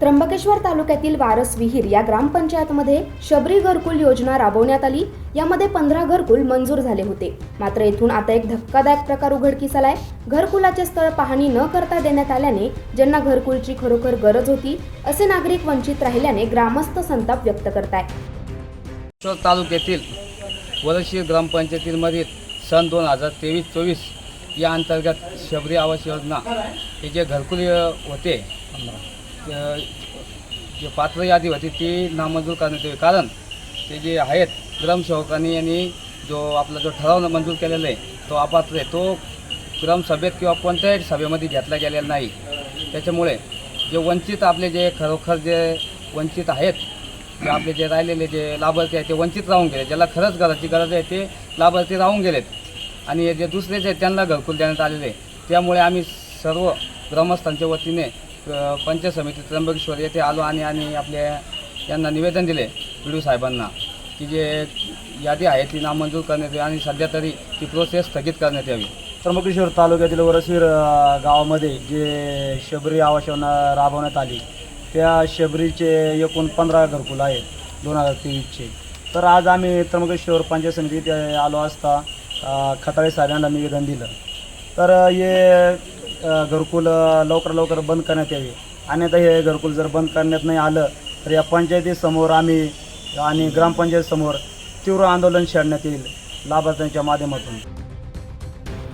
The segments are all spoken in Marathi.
त्र्यंबकेश्वर तालुक्यातील वारस विहीर या ग्रामपंचायतमध्ये शबरी घरकुल योजना राबवण्यात आली. यामध्ये पंधरा घरकुल मंजूर झाले होते. मात्र येथून आता एक धक्कादायक प्रकार उघडकीस आलाय. घरकुलाचे स्थळ पाहणी न करता देण्यात आल्याने ज्यांना घरकुलची खरोखर गरज होती असे नागरिक वंचित राहिल्याने ग्रामस्थ संताप व्यक्त करताय तालुक्यातील वरशी ग्रामपंचायतीमधील सन दोन हजार तेवीस चोवीस या अंतर्गत शबरी आवास योजना हे जे घरकुल होते जे पात्र यादी होती ती नामंजूर करण्यात यावी. कारण ते जे आहेत ग्रामसेवकांनी यांनी जो आपला जो ठराव मंजूर केलेला आहे तो अपात्र आहे. तो ग्रामसभेत किंवा कोणत्याही सभेमध्ये घेतला गेलेला नाही. त्याच्यामुळे जे वंचित आपले जे खरोखर जे वंचित आहेत जे आपले जे राहिलेले जे लाभार्थी आहेत ते वंचित राहून गेले. ज्याला खरंच घराची गरज आहे ते लाभार्थी राहून गेलेत. आणि जे दुसरे जे आहेत, त्यांना घरकुल देण्यात आलेले आहे. त्यामुळे आम्ही सर्व ग्रामस्थांच्या वतीने पंचायत समिती त्र्यंबकेश्वर येथे आलो आणि आणि आपल्या यांना निवेदन दिले पी साहेबांना की जे यादी आहे ती नामंजूर करण्यात यावी आणि सध्या तरी ती प्रोसेस स्थगित करण्यात यावी. त्र्यंबकेश्वर तालुक्यातील वरसवीर गावामध्ये जे शबरी आवास राबवण्यात आली त्या शबरीचे एकूण पंधरा घरकुल आहेत दोन हजार तेवीसचे. तर आज आम्ही त्र्यंबकेश्वर पंचायत समितीत आलो असता खताळे साहेबांना निवेदन दिलं. तर हे घरकुल लवकर लवकर बंद करण्यात यावे. अन्यथा हे घरकुल जर बंद करण्यात नाही आलं तर या पंचायतीसमोर आम्ही आणि ग्रामपंचायतसमोर तीव्र आंदोलन छेडण्यात येईल लाभार्थ्यांच्या माध्यमातून.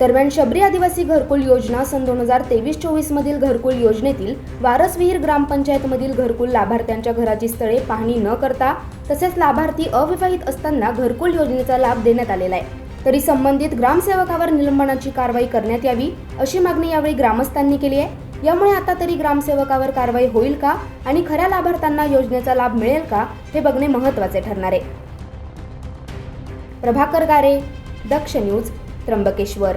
दरम्यान शबरी आदिवासी घरकुल योजना सन दोन हजार तेवीस चोवीस मधील घरकुल योजनेतील वारसविहीर ग्रामपंचायतमधील घरकुल लाभार्थ्यांच्या घराची स्थळे पाहणी न करता तसेच लाभार्थी अविवाहित असताना घरकुल योजनेचा लाभ देण्यात आलेला आहे. तरी संबंधित ग्रामसेवकावर निलंबनाची कारवाई करण्यात यावी अशी मागणी यावेळी ग्रामस्थांनी केली आहे. यामुळे आता तरी ग्रामसेवकावर कारवाई होईल का आणि खऱ्या लाभार्थ्यांना योजनेचा लाभ मिळेल का हे बघणे महत्त्वाचे ठरणार आहे. प्रभाकर गारे दक्ष न्यूज त्र्यंबकेश्वर.